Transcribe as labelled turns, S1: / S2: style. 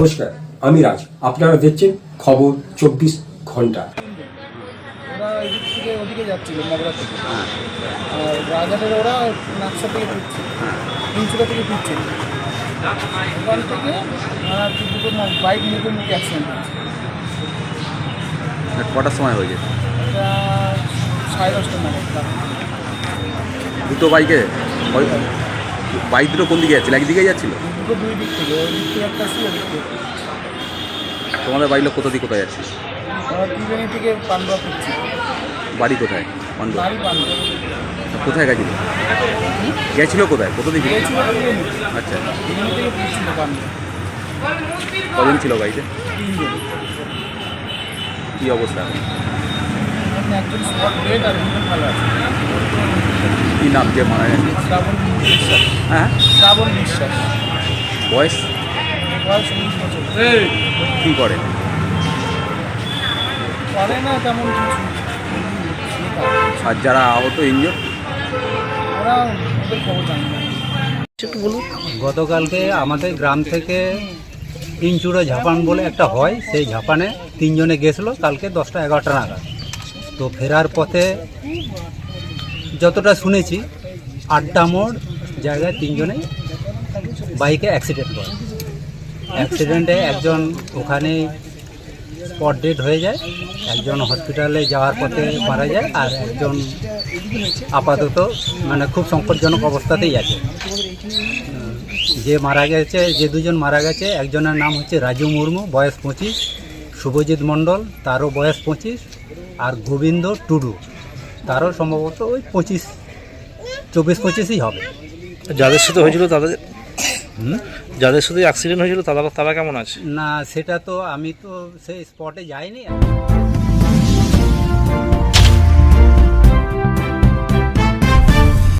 S1: নমস্কার আমি রাজ। আপনারা দেখছেন খবর চব্বিশ ঘণ্টা।
S2: ওরা এদিক থেকে ওদিকে যাচ্ছিল মগরা থেকে আর রাজাদের ওরা নাকশা থেকে ফিরছে থেকে ফিরছে। ওখান থেকে আর কি দুটো বাইক অ্যাক্সিডেন্ট হচ্ছে
S3: কটার সময় হয়ে গেছে
S2: এটা সাড়ে দশটা নাগাদ।
S3: দুটো বাইকে? ওই- বাইক দুটো কোন দিকে যাচ্ছিল? একদিকে যাচ্ছিল?
S2: দুই দিক থেকে দিক একটা দিক
S3: তোমাদের বাড়ির লোক কোথা দিয়ে কোথায় যাচ্ছে
S2: ওরা থেকে পান্ডুয়া ফিরছে
S3: বাড়ি কোথায়? কোথায় গেছিল? গেছিল কোথায়? কোথা
S2: গিয়েছিল
S3: আচ্ছা। কজন ছিল গাড়িতে
S2: তিনজন।
S3: কী অবস্থা?
S2: একজন স্পট ডেট আর ভালো আছে।
S3: কী নাম যে মারা গেছে
S2: শ্রাবণ বিশ্বাস
S3: হ্যাঁ?
S2: শ্রাবণ বিশ্বাস
S3: বয়স?
S2: বয়স উনিশ বছর।
S3: কী করে?
S2: করে না তেমন কিছু।
S3: আর যারা আহত ইঞ্জোর?
S2: ওরা খবর জানে না।
S4: গতকালকে আমাদের গ্রাম থেকে ইনচুড়ো ঝাপান বলে একটা হয় সেই ঝাপানে তিনজনে গেছিল কালকে দশটা এগারোটা নাগাদ। তো ফেরার পথে যতটা শুনেছি আড্ডা মোড় জায়গায় তিনজনেই বাইকে অ্যাক্সিডেন্ট করে। অ্যাক্সিডেন্টে একজন ওখানে স্পট ডেড হয়ে যায়, একজন হসপিটালে যাওয়ার পথে মারা যায়, আর একজন আপাতত মানে খুব সংকটজনক অবস্থাতেই আছে। যে মারা গেছে, যে দুজন মারা গেছে, একজনের নাম হচ্ছে রাজু মুর্মু, বয়স পঁচিশ, শুভজিৎ মণ্ডল, তারও বয়স পঁচিশ, আর গোবিন্দ টুডু। তারও সম্ভবত ওই পঁচিশ চব্বিশ পঁচিশই হবে।
S5: যাদের সাথে হয়েছিল তাদের যাদের সাথে অ্যাক্সিডেন্ট হয়েছিল তারা তারা কেমন আছে?
S4: না সেটা তো আমি তো সেই স্পটে যাইনি